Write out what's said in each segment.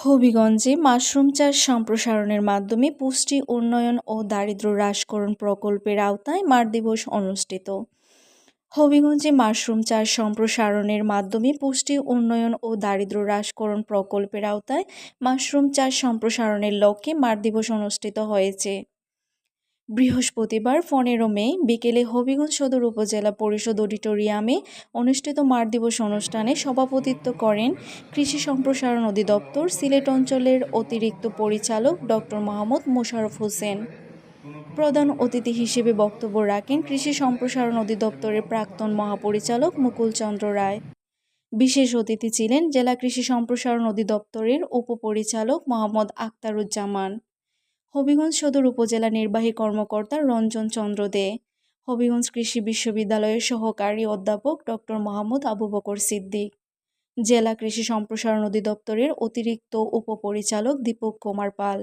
হবিগঞ্জে mushroom চাষ সম্প্রসারণের মাধ্যমে পুষ্টি, উন্নয়ন ও দারিদ্র হ্রাসকরণ প্রকল্পের আওতায় মার দিবস অনুষ্ঠিত। হবিগঞ্জে মাশরুম চাষ সম্প্রসারণের মাধ্যমে পুষ্টি, উন্নয়ন ও দারিদ্র হ্রাসকরণ প্রকল্পের আওতায় মাশরুম চাষ সম্প্রসারণের লক্ষ্যে মার দিবস অনুষ্ঠিত হয়েছে। বৃহস্পতিবার পনেরো মে বিকেলে হবিগঞ্জ সদর উপজেলা পরিষদ অডিটোরিয়ামে অনুষ্ঠিত মার দিবস অনুষ্ঠানে সভাপতিত্ব করেন কৃষি সম্প্রসারণ অধিদপ্তর, সিলেট অঞ্চলের অতিরিক্ত পরিচালক ডক্টর মোহাম্মদ মোশাররফ হোসেন। প্রধান অতিথি হিসেবে বক্তব্য রাখেন কৃষি সম্প্রসারণ অধিদপ্তরের প্রাক্তন মহাপরিচালক মুকুল চন্দ্র রায়। বিশেষ অতিথি ছিলেন জেলা কৃষি সম্প্রসারণ অধিদপ্তরের উপপরিচালক মোহাম্মদ আক্তারুজ্জামান হবিগঞ্জ সদর উপজেলা নির্বাহী কর্মকর্তা রঞ্জন চন্দ্র দে, হবিগঞ্জ কৃষি বিশ্ববিদ্যালয়ের সহকারী অধ্যাপক ডক্টর মোহাম্মদ আবু বকর সিদ্দিক, জেলা কৃষি সম্প্রসারণ অধিদপ্তরের অতিরিক্ত উপপরিচালক দীপক কুমার পাল।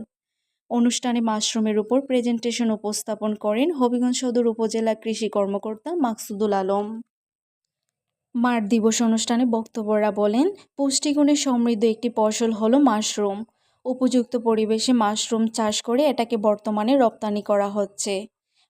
অনুষ্ঠানে মাশরুমের উপর প্রেজেন্টেশন উপস্থাপন করেন হবিগঞ্জ সদর উপজেলা কৃষি কর্মকর্তা মাকসুদুল আলম। মার দিবস অনুষ্ঠানে বক্তব্যরা বলেন পুষ্টিগুণে সমৃদ্ধ একটি ফসল হলো মাশরুম। উপযুক্ত পরিবেশে মাশরুম চাষ করে এটাকে বর্তমানে রপ্তানি করা হচ্ছে।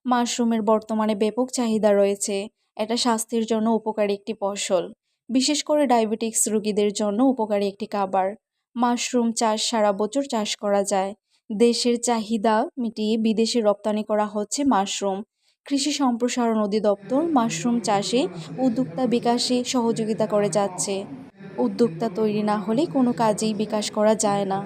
মাশরুমের বর্তমানে ব্যাপক চাহিদা রয়েছে। এটা স্বাস্থ্যের জন্য উপকারী একটি ফসল। বিশেষ করে ডায়াবেটিক্স রোগীদের জন্য উপকারী একটি খাবার। মাশরুম চাষ সারা বছর চাষ করা যায়। দেশের চাহিদা মিটিয়ে বিদেশে রপ্তানি করা হচ্ছে মাশরুম। কৃষি সম্প্রসারণ অধিদপ্তর মাশরুম চাষে উদ্যোক্তা বিকাশে সহযোগিতা করে যাচ্ছে। উদ্যোক্তা তৈরি না হলে কোনো কাজেই বিকাশ করা যায় না।